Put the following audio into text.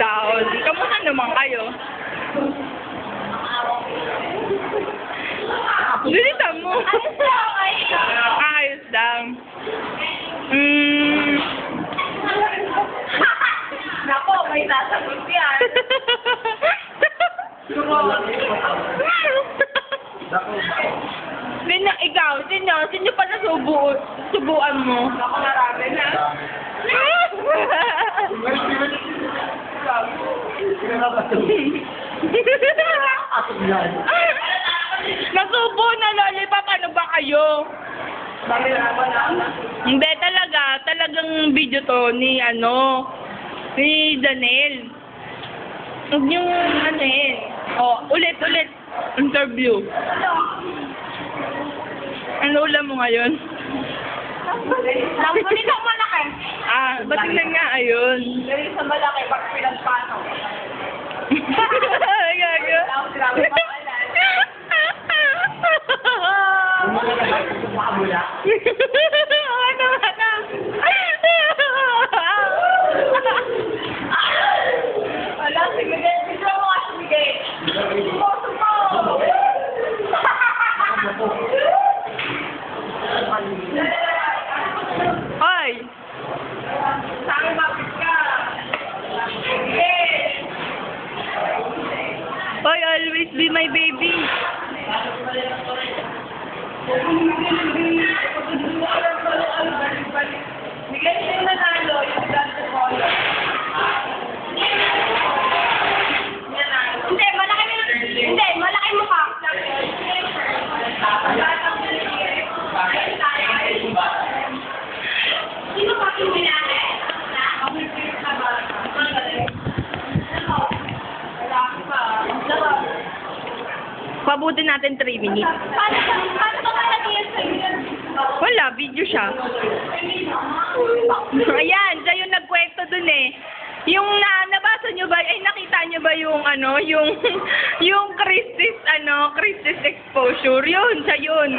Daon? Kamusta naman kayo? Bilisan mo. Ayos lang. Mm. Nako, may sasagot yan. Sino, ikaw, sino, sino pa nasubu, subuan mo? Nako, marami na. Nasubo na lollipop, ano ba kayo? Na na. Hindi talaga, talagang video to ni ano, ni Janel. Huwag niyong ano eh. Oh, ulit, ulit. Interview. Ano ulam mo ngayon? Lambunin ang malaki. Ah, ba't tingnan nga ayun? Dali sa malaki, pag pinagpano. Gago. Tapos grabe pa ano ano? Wala, sige, sige mo nga, sige. Sumo, sumo. Hoy! Sa akin, mapit ka. Sige. Always be my baby. Bigay siya yung nanalo, yung dance polo. Hindi, malaki mo. Hindi, malaki mo ka. Pabuti natin 3 minutes. Paano ka, paano ka malagyan sa inyo? Wala, video siya. Ayan, siya yung nagkwento dun eh. Yung na, nabasa nyo ba, ay nakita nyo ba yung ano, yung, yung Christie's, ano, Christie's exposure, yun, siya yun.